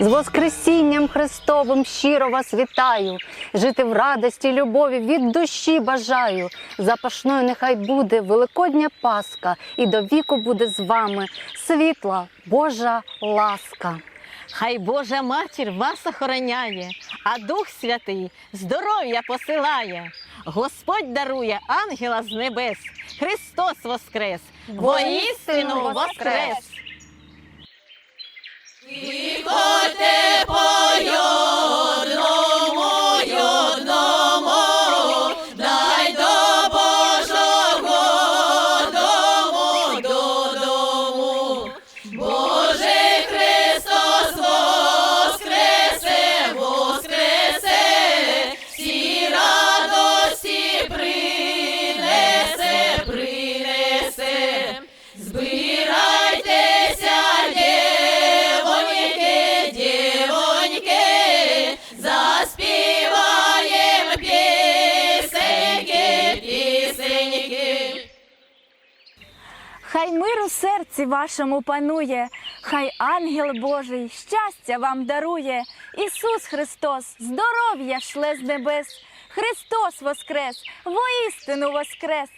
З Воскресінням Христовим щиро вас вітаю. Жити в радості, любові від душі бажаю. Запашною нехай буде Великодня Пасха, і до віку буде з вами світла Божа ласка. Хай Божа матір вас охороняє, а Дух Святий здоров'я посилає. Господь дарує ангела з небес. Христос воскрес! Воістину воскрес! We Vipote Хай мир у серці вашому панує, хай ангел Божий щастя вам дарує. Ісус Христос, здоров'я шле з небес. Христос воскрес, воістину воскрес.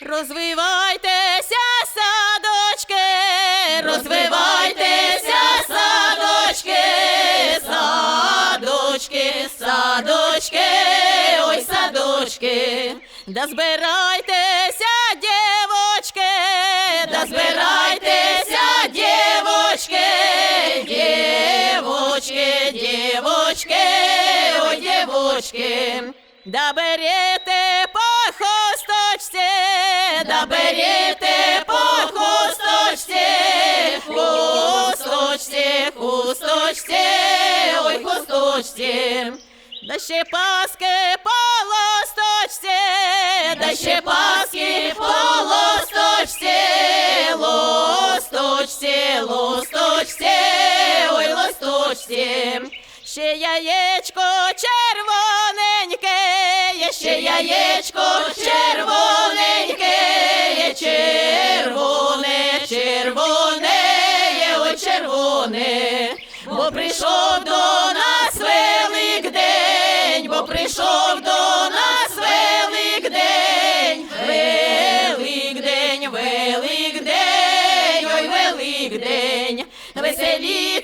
Розвивайтеся, садочки, розвивайтеся, садочки, садочки, садочки, ой, садочки, да збирайтеся, да збирайтеся, дівочки, дівочки, дівочки, ой, дівочки. Да берете по хосточці, да берете по хосточці, хусточці, хусточці, ой, хусточці. Да ще паски по лосточці, да ще паски по лосточці, лосточці, ой, лосточці. Ще яєчко червоненьке, є ще яєчко червоненьке, є червоне, червоне, є ой червоне, бо прийшов до Великдень, веселі